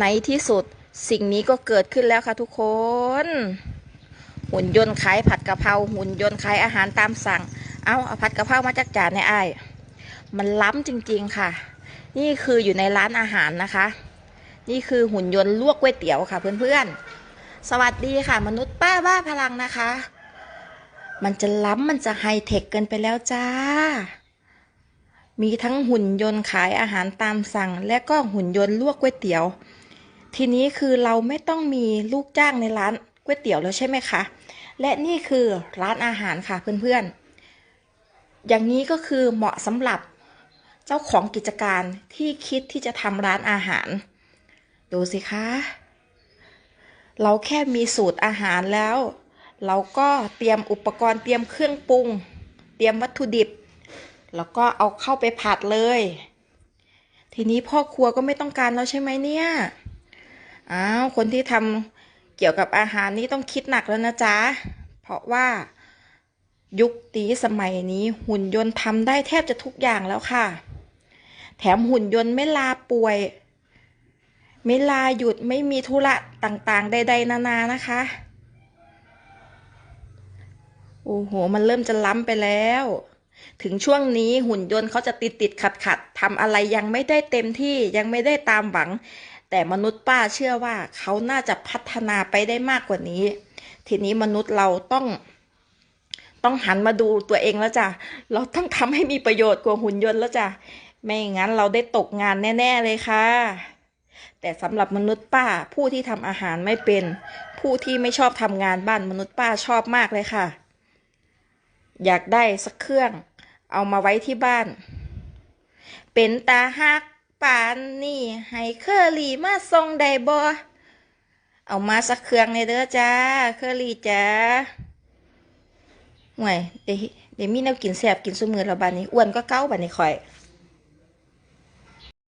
ในที่สุดสิ่งนี้ก็เกิดขึ้นแล้วค่ะทุกคน หุ่นยนต์ขายผัดกะเพราหุ่นยนต์ขายอาหารตามสั่ง เอาเอาผัดกะเพรามาจากจานในไอ้มันล้ำจริง ๆค่ะ นี่คืออยู่ในร้านอาหารนะคะ นี่คือหุ่นยนต์ลวกก๋วยเตี๋ยวค่ะ เพื่อนๆ สวัสดีค่ะ มนุษย์ป้าบ้าพลังนะคะ มันจะล้ำมันจะไฮเทคเกินไปแล้วจ้ามีทั้งหุ่นยนต์ขายอาหารตามสั่ง และก็หุ่นยนต์ลวกก๋วยเตี๋ยว ทีนี้คือเราไม่ต้องมีลูกจ้างในร้านก๋วยเตี๋ยวแล้วใช่ไหมคะ และนี่คือร้านอาหารค่ะเพื่อนๆ อย่างนี้ก็คือเหมาะสำหรับเจ้าของกิจการที่คิดที่จะทำร้านอาหาร ดูสิคะ เราแค่มีสูตรอาหารแล้ว เราก็เตรียมอุปกรณ์เตรียมเครื่องปรุง เตรียมวัตถุดิบ แล้วก็เอาเข้าไปผัดเลย ทีนี้พ่อครัวก็ไม่ต้องการแล้วใช่ไหมเนี่ย อ้าวคนที่ทำเกี่ยวกับอาหารนี้ต้องคิดหนักแล้วนะจ๊ะ เพราะว่ายุคนี้สมัยนี้หุ่นยนต์ทำได้แทบจะทุกอย่างแล้วค่ะ แถมหุ่นยนต์ไม่ลาป่วย ไม่ลาหยุดไม่มีธุระต่างๆ ใด ๆ นานานะคะ โอ้โห มันเริ่มจะล้ำไปแล้ว ถึงช่วงนี้หุ่นยนต์เขาจะติดติดขัดขัดๆทำอะไรยังไม่ได้เต็มที่ยังไม่ได้ตามหวัง แต่มนุษย์ป้าเชื่อว่าเขาน่าจะพัฒนาไปได้มากกว่านี้ ทีนี้มนุษย์เราต้อง ต้องหันมาดูตัวเองแล้วจ้ะ เราต้องทำให้มีประโยชน์กว่าหุ่นยนต์แล้วจ้ะ ไม่งั้นเราได้ตกงานแน่ ๆเลยค่ะ แต่สำหรับมนุษย์ป้าผู้ที่ทำอาหารไม่เป็น ผู้ที่ไม่ชอบทำงานบ้านมนุษย์ป้าชอบมากเลยค่ะ อยากได้สักเครื่อง เอามาไว้ที่บ้าน เป็นตาฮัก ปานนี่ให้เคอรี่มาส่งได้บ่เอามาสักเครื่องในเด้อจ้า เคอรี่จ้าห่วยเดี๋ยวมีแนวกินแสบกินสมือเราบานนี้อ้วนก็เก้าบานนี้คอย